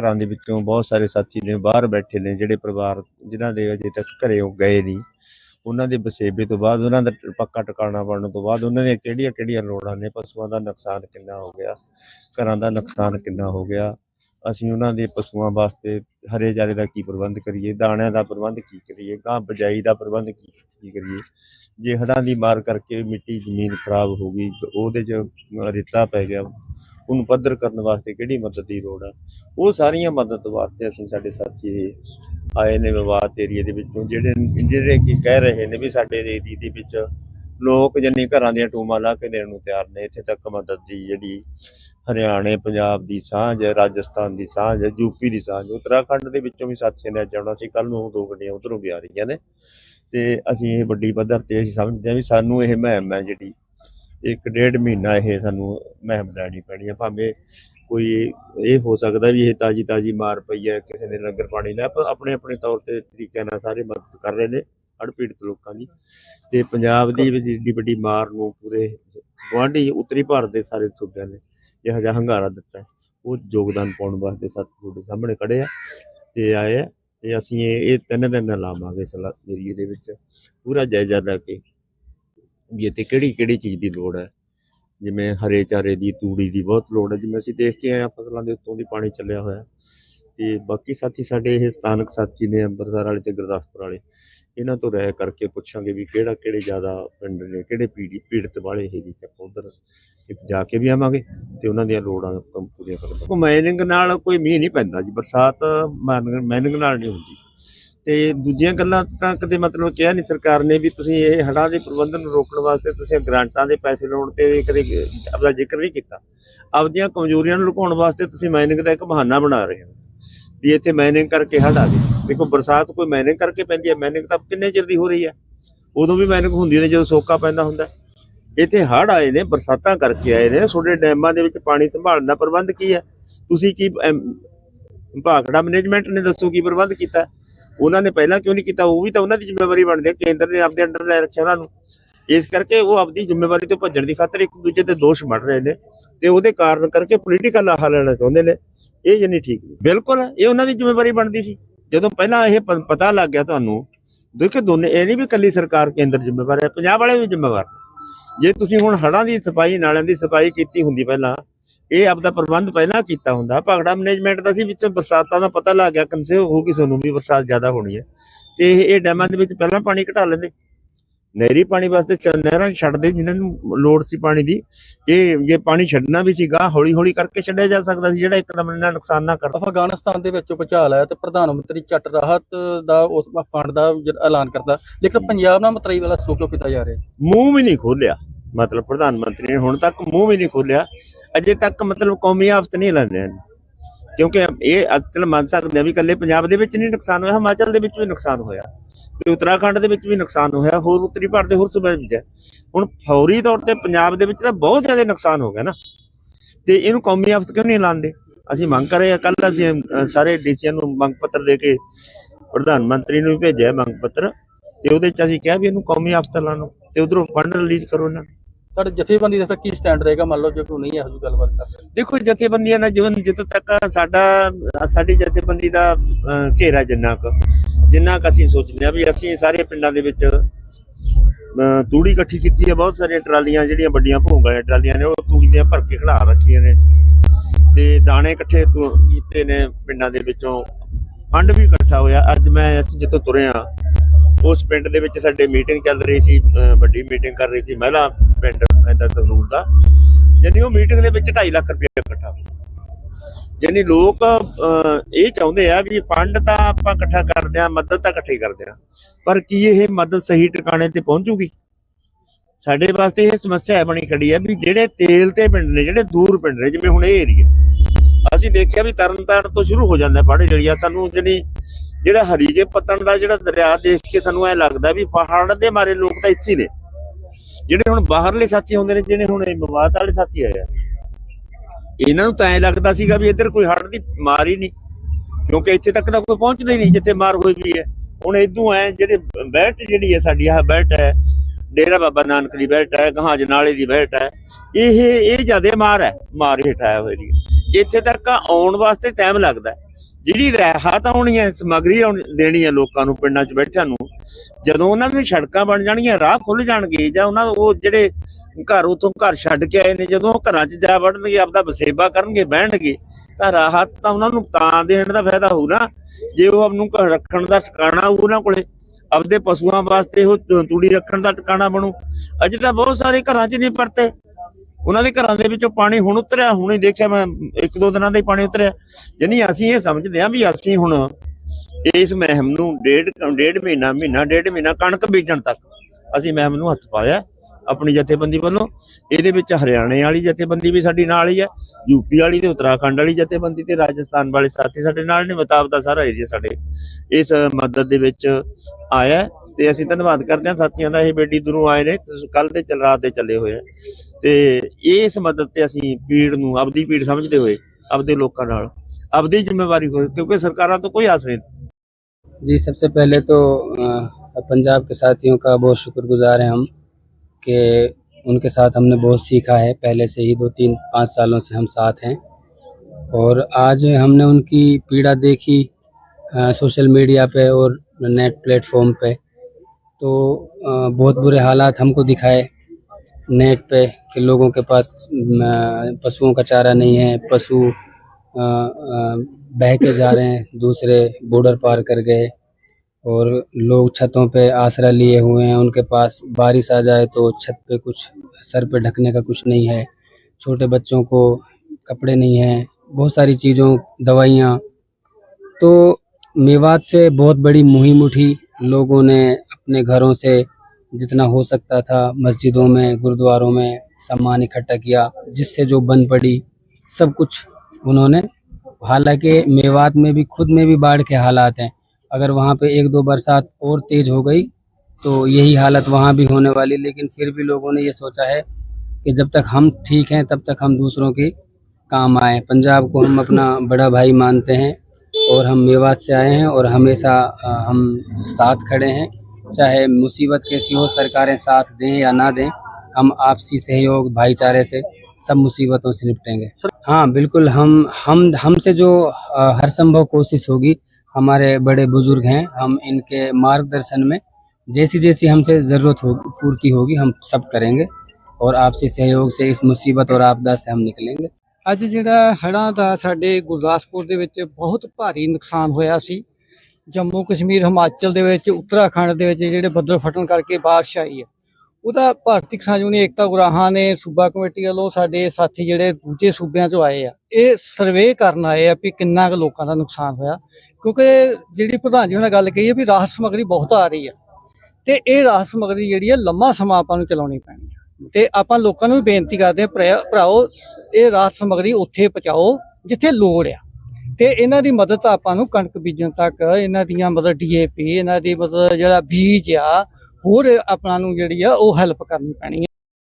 ਘਰਾਂ ਦੇ ਵਿੱਚੋਂ ਬਹੁਤ ਸਾਰੇ ਸਾਥੀ ਨੇ ਬਾਹਰ ਬੈਠੇ ਨੇ, ਜਿਹੜੇ ਪਰਿਵਾਰ ਜਿਨ੍ਹਾਂ ਦੇ ਅਜੇ ਤੱਕ ਘਰੇ ਉਹ ਗਏ ਨਹੀਂ। ਉਹਨਾਂ ਦੇ ਬਸੇਬੇ ਤੋਂ ਬਾਅਦ ਉਹਨਾਂ ਦਾ ਪੱਕਾ ਟਿਕਾਣਾ ਬਣਨ ਤੋਂ ਬਾਅਦ ਉਹਨਾਂ ਦੀਆਂ ਕਿਹੜੀਆਂ ਕਿਹੜੀਆਂ ਲੋੜਾਂ ਨੇ? ਪਸ਼ੂਆਂ ਦਾ ਨੁਕਸਾਨ ਕਿੰਨਾ ਹੋ ਗਿਆ? ਘਰਾਂ ਦਾ ਨੁਕਸਾਨ ਕਿੰਨਾ ਹੋ ਗਿਆ? ਅਸੀਂ ਉਹਨਾਂ ਦੇ ਪਸ਼ੂਆਂ ਵਾਸਤੇ ਹਰੇ ਚਾਰੇ ਦਾ ਕੀ ਪ੍ਰਬੰਧ ਕਰੀਏ, ਦਾਣਿਆਂ ਦਾ ਪ੍ਰਬੰਧ ਕੀ ਕਰੀਏ, ਗਾਂ ਬਜਾਈ ਦਾ ਪ੍ਰਬੰਧ ਕੀ ਕੀ ਕਰੀਏ? ਜੇ ਹੜ੍ਹਾਂ ਦੀ ਮਾਰ ਕਰਕੇ ਮਿੱਟੀ, ਜ਼ਮੀਨ ਖਰਾਬ ਹੋ ਗਈ ਉਹਦੇ 'ਚ ਰੇਤਾ ਪੈ ਗਿਆ, ਉਹਨੂੰ ਪੱਧਰ ਕਰਨ ਵਾਸਤੇ ਕਿਹੜੀ ਮਦਦ ਦੀ ਲੋੜ ਆ? ਉਹ ਸਾਰੀਆਂ ਮਦਦ ਵਾਸਤੇ ਅਸੀਂ ਸਾਡੇ ਸਾਥੀ ਆਏ ਨੇ ਵਿਵਾਦ ਏਰੀਏ ਦੇ ਵਿੱਚੋਂ, ਜਿਹੜੇ ਜਿਹੜੇ ਕੀ ਕਹਿ ਰਹੇ ਨੇ ਵੀ ਸਾਡੇ ਏਰੀਏ ਦੇ ਵਿੱਚ ਲੋਕ ਜਿੰਨੀ ਘਰਾਂ ਦੀਆਂ ਟੂਮਾਂ ਲਾ ਕੇ ਦੇਣ ਨੂੰ ਤਿਆਰ ਨੇ, ਇੱਥੇ ਤੱਕ ਮਦਦ ਦੀ ਜਿਹੜੀ ਹਰਿਆਣੇ, ਪੰਜਾਬ ਦੀ ਸਾਂਝ, ਰਾਜਸਥਾਨ ਦੀ ਸਾਂਝ ਹੈ ਯੂਪੀ ਦੀ ਸਾਂਝ, ਉੱਤਰਾਖੰਡ ਦੇ ਵਿੱਚੋਂ ਵੀ ਸਾਥੀਆਂ ਨੇ ਅੱਜ ਸੀ ਕੱਲ ਨੂੰ ਦੋ ਗੱਡੀਆਂ ਉਧਰੋਂ ਵੀ ਆ ਰਹੀਆਂ ਨੇ। ਤੇ ਅਸੀਂ ਇਹ ਵੱਡੀ ਪੱਧਰ ਤੇ ਅਸੀਂ ਸਮਝਦੇ ਹਾਂ ਵੀ ਸਾਨੂੰ ਇਹ ਮਹਿਮ ਹੈ ਜਿਹੜੀ, ਇੱਕ ਡੇਢ ਮਹੀਨਾ ਇਹ ਸਾਨੂੰ ਮਹਿਮ ਲੈਣੀ ਪੈਣੀ ਹੈ। ਭਾਵੇਂ ਕੋਈ ਇਹ ਹੋ ਸਕਦਾ ਵੀ ਇਹ ਤਾਜੀ ਤਾਜੀ ਮਾਰ ਪਈ ਹੈ, ਕਿਸੇ ਨੇ ਲੰਗਰ ਪਾਣੀ ਲੈ ਪਰ ਆਪਣੇ ਆਪਣੇ ਤੌਰ ਤੇ ਤਰੀਕਿਆਂ ਨਾਲ ਸਾਰੇ ਮਦਦ ਕਰ ਰਹੇ ਨੇ। ਹੜ੍ਹ ਪੀੜਤ ਲੋਕਾਂ ਦੀ। ਤੇ ਪੰਜਾਬ ਦੀ ਵੀ ਵੱਡੀ ਮਾਰ ਨੂੰ ਪੂਰੇ ਗੁਆਂਢੀ ਉੱਤਰੀ ਭਾਰਤ ਦੇ ਸਾਰੇ ਸੂਬਿਆਂ ਨੇ ਜਿਹੋ ਜਿਹਾ ਹੰਗਾਰਾ ਦਿੱਤਾ। ਉਹ ਯੋਗਦਾਨ ਪਾਉਣ ਵਾਸਤੇ ਸੱਤ ਤੁਹਾਡੇ ਸਾਹਮਣੇ ਖੜੇ ਆ ਤੇ ਆਏ ਆ ਤੇ ਅਸੀਂ ਇਹ ਇਹ ਤਿੰਨ ਦਿਨ ਲਾਵਾਂਗੇ ਇਸ ਏਰੀਏ ਦੇ ਵਿੱਚ। ਪੂਰਾ ਜਾਇਜ਼ਾ ਲੈ ਕੇ ਵੀ ਇੱਥੇ ਕਿਹੜੀ ਕਿਹੜੀ ਚੀਜ਼ ਦੀ ਲੋੜ ਹੈ। ਜਿਵੇਂ ਹਰੇ ਚਾਰੇ ਦੀ, ਤੂੜੀ ਦੀ ਬਹੁਤ ਲੋੜ ਹੈ। ਜਿਵੇਂ ਅਸੀਂ ਦੇਖ ਕੇ ਆਏ ਹਾਂ ਫਸਲਾਂ ਦੇ ਉੱਤੋਂ ਦੀ ਪਾਣੀ ਚੱਲਿਆ ਹੋਇਆ। ਤੇ ਬਾਕੀ ਸਾਥੀ ਸਾਡੇ ਇਹ ਸਥਾਨਕ ਸਾਥੀ ਨੇ ਅੰਮ੍ਰਿਤਸਰ ਵਾਲੇ ਤੇ ਗੁਰਦਾਸਪੁਰ ਵਾਲੇ, ਇਹਨਾਂ ਤੋਂ ਰਹਿ ਕਰਕੇ ਪੁੱਛਾਂਗੇ ਵੀ ਕਿਹੜਾ, ਕਿਹੜੇ ਜ਼ਿਆਦਾ ਪਿੰਡ ਨੇ, ਕਿਹੜੇ ਪੀੜੀ, ਪੀੜਤ ਵਾਲੇ ਇਹ ਵੀ ਆਪਾਂ ਉਧਰ ਇੱਕ ਜਾ ਕੇ ਵੀ ਆਵਾਂਗੇ ਤੇ ਉਹਨਾਂ ਦੀਆਂ ਲੋੜਾਂ ਆਪਾਂ ਪੂਰੀਆਂ ਕਰਾਂਗੇ ਕੋਈ ਮਾਈਨਿੰਗ ਨਾਲ ਕੋਈ ਮੀਂਹ ਨਹੀਂ ਪੈਂਦਾ ਜੀ, ਬਰਸਾਤ ਮਾਈਨਿੰਗ ਨਾਲ ਨਹੀਂ ਹੁੰਦੀ। ਤੇ ਦੂਜੀਆਂ ਗੱਲਾਂ ਤਾਂ ਕਦੇ ਮਤਲਬ ਕਿਹਾ ਨਹੀਂ ਸਰਕਾਰ ਨੇ ਵੀ ਤੁਸੀਂ ਇਹ ਹੜ੍ਹਾਂ ਦੇ ਪ੍ਰਬੰਧਨ ਨੂੰ ਰੋਕਣ ਵਾਸਤੇ ਤੁਸੀਂ ਗ੍ਰਾਂਟਾਂ ਦੇ ਪੈਸੇ ਲਾਉਣ ਤੇ ਕਦੇ ਆਪਦਾ ਜ਼ਿਕਰ ਨਹੀਂ ਕੀਤਾ। ਆਪਦੀਆਂ ਕਮਜ਼ੋਰੀਆਂ ਨੂੰ ਲੁਕਾਉਣ ਵਾਸਤੇ ਤੁਸੀਂ ਮਾਈਨਿੰਗ ਦਾ ਇੱਕ ਬਹਾਨਾ ਬਣਾ ਰਹੇ ਹੋ। ਵੀ ਇੱਥੇ ਮਾਈਨਿੰਗ ਕਰਕੇ ਹੜ੍ਹ ਆ ਦੇਖੋ, ਬਰਸਾਤ ਕੋਈ ਮਾਈਨਿੰਗ ਕਰਕੇ ਪੈਂਦੀ ਹੈ ਮਾਈਨਿੰਗ ਤਾਂ ਕਿੰਨੇ ਚਿਰ ਦੀ ਹੋ ਰਹੀ ਹੈ? ਉਦੋਂ ਵੀ ਮਾਈਨਿੰਗ ਹੁੰਦੀ ਨੇ ਜਦੋਂ ਸੋਕਾ ਪੈਂਦਾ ਹੁੰਦਾ ਇੱਥੇ ਹੜ੍ਹ ਆਏ ਨੇ, ਬਰਸਾਤਾਂ ਕਰਕੇ ਆਏ ਨੇ, ਤੁਹਾਡੇ ਡੈਮਾਂ ਦੇ ਵਿੱਚ ਪਾਣੀ ਸੰਭਾਲਣ ਦਾ ਪ੍ਰਬੰਧ ਕੀ ਹੈ? ਤੁਸੀਂ ਕੀ ਭਾਖੜਾ ਮੈਨੇਜਮੈਂਟ ਨੇ ਦੱਸੋ ਕੀ ਪ੍ਰਬੰਧ ਕੀਤਾ ਉਹਨਾਂ ਨੇ ਪਹਿਲਾਂ ਕਿਉਂ ਨਹੀਂ ਕੀਤਾ? ਉਹ ਵੀ ਤਾਂ ਉਹਨਾਂ ਦੀ ਜ਼ਿੰਮੇਵਾਰੀ ਬਣਦੀ ਹੈ, ਕੇਂਦਰ ਨੇ ਆਪਦੇ ਅੰਡਰ ਲੈ ਰੱਖਿਆ ਉਹਨਾਂ ਨੂੰ। ਇਸ ਕਰਕੇ ਉਹ ਆਪਣੀ ਜ਼ਿੰਮੇਵਾਰੀ ਤੋਂ ਭੱਜਣ ਦੀ ਖਾਤਰ ਇੱਕ ਦੂਜੇ ਤੇ ਦੋਸ਼ ਮੜ ਰਹੇ ਨੇ ਤੇ ਉਹਦੇ ਕਾਰਨ ਕਰਕੇ ਪੋਲੀਟੀਕਲ ਆਹ ਲੈਣਾ ਚਾਹੁੰਦੇ ਨੇ। ਇਹ ਜਨੀ ਠੀਕ ਨਹੀਂ ਬਿਲਕੁਲ ਇਹ ਉਹਨਾਂ ਦੀ ਜ਼ਿੰਮੇਵਾਰੀ ਬਣਦੀ ਸੀ। ਜਦੋਂ ਪਹਿਲਾਂ ਇਹ ਪ- ਪਤਾ ਲੱਗ ਗਿਆ ਤੁਹਾਨੂੰ, ਦੇਖੋ ਦੋਨੇ, ਇਹ ਨਹੀਂ ਵੀ ਕੱਲੀ ਸਰਕਾਰ ਕੇਂਦਰ ਜ਼ਿੰਮੇਵਾਰ ਹੈ, ਪੰਜਾਬ ਵਾਲੇ ਵੀ ਜ਼ਿੰਮੇਵਾਰ ਨੇ। ਜੇ ਤੁਸੀਂ ਹੁਣ ਹੜਾਂ ਦੀ ਸਫ਼ਾਈ, ਨਾਲਿਆਂ ਦੀ ਸਫ਼ਾਈ ਕੀਤੀ ਹੁੰਦੀ ਪਹਿਲਾਂ, ਇਹ ਆਪਦਾ ਪ੍ਰਬੰਧ ਪਹਿਲਾਂ ਕੀਤਾ ਹੁੰਦਾ। ਭਾਗੜਾ ਮੈਨੇਜਮੈਂਟ ਦਾ ਸੀ, ਵਿੱਚ ਬਰਸਾਤਾਂ ਦਾ ਪਤਾ ਲੱਗ ਗਿਆ ਕੰਸੇ ਹੋ ਗਈ, ਤੁਹਾਨੂੰ ਵੀ ਬਰਸਾਤ ਜ਼ਿਆਦਾ ਹੋਣੀ ਹੈ। ਤੇ ਇਹ ਡੈਮਾਂ ਦੇ ਵਿੱਚ ਪਹਿਲਾਂ ਪਾਣੀ ਘਟਾ ਲੈਂਦੇ। ਨਹਿਰੀ ਪਾਣੀ ਵਾਸਤੇ ਨਹਿਰਾਂ ਛੱਡਦੇ ਜਿਨ੍ਹਾਂ ਨੂੰ ਲੋੜ ਸੀ ਪਾਣੀ ਦੀ ਇਹ ਜੇ ਪਾਣੀ ਛੱਡਣਾ ਵੀ ਸੀਗਾ ਹੌਲੀ ਹੌਲੀ ਕਰਕੇ ਛੱਡਿਆ ਜਾ ਸਕਦਾ ਸੀ ਜਿਹੜਾ ਇੱਕਦਮ ਇਹਨਾਂ ਨੁਕਸਾਨ ਨਾ ਕਰ ਅਫਗਾਨਿਸਤਾਨ ਦੇ ਵਿੱਚ ਭੁਚਾਲ ਆਇਆ ਤੇ ਪ੍ਰਧਾਨ ਮੰਤਰੀ ਝੱਟ ਰਾਹਤ ਦਾ ਉਸ ਫੰਡ ਦਾ ਐਲਾਨ ਕਰਦਾ। ਲੇਕਿਨ ਪੰਜਾਬ ਨਾਲ ਮਤਰਾਈ ਵਾਲਾ ਸੋ ਕਿਉਂ ਕੀਤਾ ਜਾ ਰਿਹਾ? ਮੂੰਹ ਵੀ ਨਹੀਂ ਖੋਲਿਆ ਮਤਲਬ ਪ੍ਰਧਾਨ ਮੰਤਰੀ ਨੇ ਹੁਣ ਤੱਕ ਮੂੰਹ ਵੀ ਨਹੀਂ ਖੋਲਿਆ ਅਜੇ ਤੱਕ ਮਤਲਬ ਕੌਮੀ ਆਫਤ ਨਹੀਂ ਲੈਂਦੇ ਹਨ ਕਿਉਂਕਿ ਇਹ ਅਸਲ ਮੰਨ ਸਕਦੇ ਆ ਵੀ ਇਕੱਲੇ ਪੰਜਾਬ ਦੇ ਵਿੱਚ ਨਹੀਂ ਨੁਕਸਾਨ ਹੋਇਆ ਹਿਮਾਚਲ ਦੇ ਵਿੱਚ ਵੀ ਨੁਕਸਾਨ ਹੋਇਆ ਤੇ ਉੱਤਰਾਖੰਡ ਦੇ ਵਿੱਚ ਵੀ ਨੁਕਸਾਨ ਹੋਇਆ ਹੋਰ ਉੱਤਰੀ ਭਾਰਤ ਦੇ ਹੋਰ ਸੂਬਿਆਂ ਵਿੱਚ। ਹੁਣ ਫੌਰੀ ਤੌਰ ਤੇ ਪੰਜਾਬ ਦੇ ਵਿੱਚ ਤਾਂ ਬਹੁਤ ਜ਼ਿਆਦਾ ਨੁਕਸਾਨ ਹੋ ਗਿਆ ਨਾ। ਤੇ ਇਹਨੂੰ ਕੌਮੀ ਆਫਤ ਕਿਉਂ ਨਹੀਂ ਐਲਾਨਦੇ ਅਸੀਂ ਮੰਗ ਕਰ ਰਹੇ ਹਾਂ ਕੱਲ ਅਸੀਂ ਅ, ਸਾਰੇ ਡੀਸੀਆਂ ਨੂੰ ਮੰਗ ਪੱਤਰ ਦੇ ਕੇ ਪ੍ਰਧਾਨ ਮੰਤਰੀ ਨੂੰ ਵੀ ਭੇਜਿਆ ਮੰਗ ਪੱਤਰ। ਤੇ ਉਹਦੇ ਚ ਅਸੀਂ ਕਿਹਾ ਵੀ ਇਹਨੂੰ ਕੌਮੀ ਆਫਤ ਐਲਾਨੋ ਤੇ ਉਧਰੋਂ ਫੰਡ ਰਿਲੀਜ਼ ਕਰੋ ਨਾ। ਤੁਹਾਡੇ ਜਥੇਬੰਦੀ ਦਾ ਫਿਰ ਕੀ ਸਟੈਂਡ ਰਹੇਗਾ? ਮੰਨ ਲਓ ਜੇ ਕੋਈ ਨਹੀਂ ਇਹੋ ਜਿਹੀ ਗੱਲਬਾਤ ਕਰਦਾ ਦੇਖੋ, ਜਥੇਬੰਦੀਆਂ ਦਾ ਜੀਵਨ ਜਿੱਥੋਂ ਤੱਕ ਸਾਡਾ, ਸਾਡੀ ਜਥੇਬੰਦੀ ਦਾ ਘੇਰਾ ਜਿੰਨਾ ਕੁ ਜਿੰਨਾ ਕੁ ਅਸੀਂ ਸੋਚਦੇ ਆ ਵੀ ਅਸੀਂ ਸਾਰੇ ਪਿੰਡਾਂ ਦੇ ਵਿੱਚ ਤੂੜੀ ਇਕੱਠੀ ਕੀਤੀ ਹੈ, ਬਹੁਤ ਸਾਰੀਆਂ ਟਰਾਲੀਆਂ ਜਿਹੜੀਆਂ ਵੱਡੀਆਂ ਭੋਂਗ ਟਰਾਲੀਆਂ ਨੇ, ਉਹ ਤੂੜੀ ਦੀਆਂ ਭਰ ਕੇ ਖੜਾ ਰੱਖੀਆਂ ਨੇ। ਤੇ ਦਾਣੇ ਇਕੱਠੇ ਕੀਤੇ ਨੇ ਪਿੰਡਾਂ ਦੇ ਵਿੱਚੋਂ। ਫੰਡ ਵੀ ਇਕੱਠਾ ਹੋਇਆ। ਅੱਜ ਮੈਂ ਅਸੀਂ ਜਿੱਥੋਂ ਤੁਰੇ ਆ ਉਸ ਪਿੰਡ ਦੇ ਵਿੱਚ ਸਾਡੇ ਮੀਟਿੰਗ ਚੱਲ ਰਹੀ ਸੀ ਵੱਡੀ ਮੀਟਿੰਗ ਕਰ ਰਹੀ ਸੀ ਮਹਿਲਾ ਪਿੰਡ। ਇਹਦਾ ਸੰਗਰੂਰ ਦਾ, ਯਾਨੀ ਉਹ ਮੀਟਿੰਗ ਦੇ ਵਿੱਚ 2.5 ਲੱਖ ਰੁਪਏ ਇਕੱਠਾ। ਯਾਨੀ ਲੋਕ ਇਹ ਚਾਹੁੰਦੇ ਆ ਵੀ ਫੰਡ ਤਾਂ ਆਪਾਂ ਇਕੱਠਾ ਕਰਦੇ ਆ, ਮਦਦ ਤਾਂ ਇਕੱਠੀ ਕਰਦੇ ਆ, ਪਰ ਕੀ ਇਹ ਮਦਦ ਸਹੀ ਟਿਕਾਣੇ ਤੇ ਪਹੁੰਚੂਗੀ? ਸਾਡੇ ਵਾਸਤੇ ਇਹ ਸਮੱਸਿਆ ਬਣੀ ਖੜੀ ਹੈ ਵੀ ਜਿਹੜੇ ਤੇਲ ਤੇ ਪਿੰਡ ਨੇ, ਜਿਹੜੇ ਦੂਰ ਪਿੰਡ ਨੇ, ਜਿਵੇਂ ਹੁਣ ਇਹ ਏਰੀਆ ਅਸੀਂ ਦੇਖਿਆ ਵੀ ਤਰਨਤਾਰਨ ਤੋਂ ਸ਼ੁਰੂ ਹੋ ਜਾਂਦਾ ਪਹਾੜੀ ਏਰੀਆ, ਸਾਨੂੰ ਜਿਹੜੀ ਜਿਹੜਾ ਹਰੀਕੇ ਪਤਨ ਦਾ ਜਿਹੜਾ ਦਰਿਆ ਦੇਖ ਕੇ ਸਾਨੂੰ ਐ ਲੱਗਦਾ ਵੀ ਪਹਾੜ ਦੇ ਮਾਰੇ ਲੋਕ ਤਾਂ ਇੱਥੇ ਨੇ। ਜਿਹੜੇ ਹੁਣ ਬਾਹਰਲੇ ਸਾਥੀ ਹੁੰਦੇ ਨੇ, ਜਿਹੜੇ ਹੁਣ ਇਹ ਮਵਾਦ ਵਾਲੇ ਸਾਥੀ ਆਏ ਆ। ਇਹਨਾਂ ਨੂੰ ਤਾਂ ਐ ਲੱਗਦਾ ਸੀਗਾ ਵੀ ਇੱਧਰ ਕੋਈ ਹੜ੍ਹ ਦੀ ਮਾਰ ਹੀ ਨਹੀਂ, ਕਿਉਂਕਿ ਇੱਥੇ ਤੱਕ ਤਾਂ ਕੋਈ ਪਹੁੰਚਦਾ ਹੀ ਨਹੀਂ, ਜਿੱਥੇ ਮਾਰ ਹੋਈ ਵੀ ਹੈ। ਹੁਣ ਇਦੋਂ ਐ, ਜਿਹੜੇ ਬੈਲਟ ਜਿਹੜੀ ਹੈ ਸਾਡੀ, ਆਹ ਬੈਲਟ ਹੈ ਡੇਰਾ ਬਾਬਾ ਨਾਨਕ ਦੀ ਬੈਲਟ ਹੈ ਗਹਾਜ ਨਾਲੇ ਦੀ ਬੈਲਟ ਹੈ। ਇਹ ਇਹ ਜ਼ਿਆਦਾ ਮਾਰ ਹੈ, ਮਾਰ ਹੇਠ ਹੋਇਆ ਜੀ। ਇੱਥੇ ਤੱਕ ਆਉਣ ਵਾਸਤੇ ਟਾਈਮ ਲੱਗਦਾ ਜਿਹੜੀ ਰਾਹਤ ਆਉਣੀ ਹੈ ਸਮਗਰੀ ਦੇਣੀ ਹੈ ਲੋਕਾਂ ਨੂੰ, ਪਿੰਡਾਂ 'ਚ ਬੈਠਿਆਂ ਨੂੰ, ਜਦੋਂ ਉਹਨਾਂ ਦੀਆਂ ਸੜਕਾਂ ਬਣ ਜਾਣਗੀਆਂ, ਰਾਹ ਖੁੱਲ ਜਾਣਗੇ, ਜਾਂ ਉਹਨਾਂ ਉਹ ਜਿਹੜੇ ਘਰ ਉਤੋਂ ਘਰ ਛੱਡ ਕੇ ਆਏ ਨੇ, ਜਦੋਂ ਉਹ ਘਰਾਂ 'ਚ ਜਾ ਵੜਨਗੇ, ਆਪਦਾ ਵਸੇਬਾ ਕਰਨਗੇ, ਬਹਿਣਗੇ, ਤਾਂ ਰਾਹਤ ਤਾਂ ਉਹਨਾਂ ਨੂੰ ਤਾਂ ਦੇਣ ਦਾ ਫਾਇਦਾ ਹੋਊ ਨਾ। ਜੇ ਉਹ ਆਪ ਨੂੰ ਰੱਖਣ ਦਾ ਠਿਕਾਣਾ ਹੋਊ ਉਹਨਾਂ ਕੋਲੇ ਆਪਦੇ ਪਸ਼ੂਆਂ ਵਾਸਤੇ ਉਹ ਤੂੜੀ ਰੱਖਣ ਦਾ ਟਿਕਾਣਾ ਬਣੂ। ਅਜੇ ਤਾਂ ਬਹੁਤ ਸਾਰੇ ਘਰਾਂ 'ਚ ਨਹੀਂ ਪਰਤੇ। ਉਹਨਾਂ ਦੇ ਘਰਾਂ ਦੇ ਵਿੱਚੋਂ ਪਾਣੀ ਹੁਣ ਉਤਰਿਆ, ਹੁਣੇ ਦੇਖਿਆ ਮੈਂ, ਇੱਕ ਦੋ ਦਿਨਾਂ ਦਾ ਹੀ ਪਾਣੀ ਉਤਰਿਆ। ਜਾਨੀ ਅਸੀਂ ਇਹ ਸਮਝਦੇ ਹਾਂ ਵੀ ਅਸੀਂ ਹੁਣ ਇਸ ਮਹਿਮ ਨੂੰ ਡੇਢ ਡੇਢ ਮਹੀਨਾ ਮਹੀਨਾ, ਡੇਢ ਮਹੀਨਾ ਕਣਕ ਬੀਜਣ ਤੱਕ ਅਸੀਂ ਮਹਿਮ ਨੂੰ ਹੱਥ ਪਾਇਆ। ਆਪਣੀ ਜਥੇਬੰਦੀ ਵੱਲੋਂ ਇਹਦੇ ਵਿੱਚ ਹਰਿਆਣੇ ਵਾਲੀ ਜਥੇਬੰਦੀ ਵੀ ਸਾਡੀ ਨਾਲ ਹੀ ਹੈ ਯੂਪੀ ਵਾਲੀ ਤੇ ਉੱਤਰਾਖੰਡ ਵਾਲੀ ਜਥੇਬੰਦੀ ਤੇ ਰਾਜਸਥਾਨ ਵਾਲੇ ਸਾਥੀ ਸਾਡੇ ਨਾਲ ਨੇ ਮਤਾਬ ਦਾ ਸਾਰਾ ਏਰੀਆ ਸਾਡੇ ਇਸ ਮਦਦ ਦੇ ਵਿੱਚ ਆਇਆ ਹੈ ਤੇ ਅਸੀਂ ਧੰਨਵਾਦ ਕਰਦੇ ਹਾਂ ਸਾਥੀਆਂ ਦਾ ਇਹ ਬੇਟੀ ਦੂਰੋਂ ਆਏ ਨੇ ਕੱਲ ਦੇ ਚੱਲ ਰਾਤ ਦੇ ਚੱਲੇ ਹੋਏ ਆ ਤੇ ਇਸ ਮਦਦ ਤੇ ਅਸੀਂ ਪੀੜ ਨੂੰ ਆਪਦੀ ਪੀੜ ਸਮਝਦੇ ਹੋਏ ਆਪਦੇ ਲੋਕਾਂ ਨਾਲ ਆਪਦੀ ਜ਼ਿੰਮੇਵਾਰੀ ਹੋਏ ਕਿਉਂਕਿ ਸਰਕਾਰਾਂ ਤੋਂ ਕੋਈ ਆਸ ਨਹੀਂ जी सबसे पहले तो अ, पंजाब के साथियों का बहुत शुक्रगुजार हैं हम कि उनके साथ हमने बहुत सीखा है। पहले से ही दो तीन पाँच सालों से हम साथ हैं। और आज हमने उनकी पीड़ा देखी सोशल मीडिया पे और नेट प्लेटफॉर्म पे। तो अ, बहुत बुरे हालात हमको दिखाए नेट पे कि लोगों के पास पशुओं का चारा नहीं है पशु बह के जा रहे हैं दूसरे बॉर्डर पार कर गए। और लोग छतों पे आसरा लिए हुए हैं। उनके पास बारिश आ जाए तो छत पे कुछ, सर पे ढकने का कुछ नहीं है। छोटे बच्चों को कपड़े नहीं हैं। बहुत सारी चीज़ों, दवाइयाँ। तो मेवात से बहुत बड़ी मुहिम उठी। लोगों ने अपने घरों से जितना हो सकता था, मस्जिदों में, गुरुद्वारों में सामान इकट्ठा किया, जिससे जो बन पड़ी, सब कुछ उन्होंने। हालाँकि मेवात में भी, खुद में भी बाढ़ के हालात हैं। अगर वहाँ पे एक दो बरसात और तेज हो गई तो यही हालत वहाँ भी होने वाली। लेकिन फिर भी लोगों ने ये सोचा है कि जब तक हम ठीक हैं, तब तक हम दूसरों के काम आए। पंजाब को हम अपना बड़ा भाई मानते हैं और हम मेवात से आए हैं और हमेशा हम साथ खड़े हैं। चाहे मुसीबत कैसी हो, सरकारें साथ दें या ना दें, हम आपसी सहयोग, भाईचारे से सब मुसीबतों से निपटेंगे। हाँ बिल्कुल हम हम, हमसे जो हर संभव कोशिश होगी हमारे बड़े बुजुर्ग हैं हम इनके मार्गदर्शन में जैसी जैसी हमसे ज़रूरत हो पूर्ति होगी हम सब करेंगे और आपसी सहयोग से इस मुसीबत और आपदा से हम निकलेंगे ਅੱਜ ਜਿਹੜਾ ਹੜ੍ਹਾਂ ਦਾ ਸਾਡੇ ਗੁਰਦਾਸਪੁਰ ਦੇ ਵਿੱਚ ਬਹੁਤ ਭਾਰੀ ਨੁਕਸਾਨ ਹੋਇਆ ਸੀ ਜੰਮੂ ਕਸ਼ਮੀਰ ਹਿਮਾਚਲ ਦੇ ਵਿੱਚ ਉੱਤਰਾਖੰਡ ਦੇ ਵਿੱਚ ਜਿਹੜੇ ਬੱਦਲ ਫਟਣ ਕਰਕੇ ਬਾਰਿਸ਼ ਆਈ ਹੈ ਉਹਦਾ ਭਾਰਤੀ ਕਿਸਾਨ ਯੂਨੀਅਨ ਏਕਤਾ ਗੁਰਾਹਾਂ ਨੇ ਸੂਬਾ ਕਮੇਟੀ ਵੱਲੋਂ ਸਾਡੇ ਸਾਥੀ ਜਿਹੜੇ ਦੂਜੇ ਸੂਬਿਆਂ ਚੋਂ ਆਏ ਆ, ਇਹ ਸਰਵੇ ਕਰਨ ਆਏ ਆ ਵੀ ਕਿੰਨਾ ਕੁ ਲੋਕਾਂ ਦਾ ਨੁਕਸਾਨ ਹੋਇਆ। ਕਿਉਂਕਿ ਜਿਹੜੀ ਪ੍ਰਧਾਨ ਜੀ ਨੇ ਗੱਲ ਕਹੀ ਹੈ ਵੀ ਰਾਹਤ ਸਮੱਗਰੀ ਬਹੁਤ ਆ ਰਹੀ ਆ, ਤੇ ਇਹ ਰਾਹਤ ਸਮੱਗਰੀ ਜਿਹੜੀ ਹੈ ਲੰਮਾ ਸਮਾਂ ਆਪਾਂ ਨੂੰ ਚਲਾਉਣੀ ਪੈਣੀ ਆ। ਤੇ ਆਪਾਂ ਲੋਕਾਂ ਨੂੰ ਵੀ ਬੇਨਤੀ ਕਰਦੇ ਹਾਂ, ਭਰਾ- ਭਰਾਓ, ਇਹ ਰਾਹਤ ਸਮੱਗਰੀ ਉੱਥੇ ਪਹੁੰਚਾਓ ਜਿੱਥੇ ਲੋੜ ਆ। ਤੇ ਇਹਨਾਂ ਦੀ ਮਦਦ ਆਪਾਂ ਨੂੰ ਕਣਕ ਬੀਜਣ ਤੱਕ, ਇਹਨਾਂ ਦੀਆਂ ਮਤਲਬ ਡੀਏਪੀ ਇਹਨਾਂ ਦੀ ਮਤਲਬ ਜਿਹੜਾ ਬੀਜ ਆ ਹੋਰ ਆਪਣਾ ਨੂੰ ਜਿਹੜੀ ਆ ਉਹ ਹੈਲਪ ਕਰਨੀ ਪੈਣੀ ਹੈ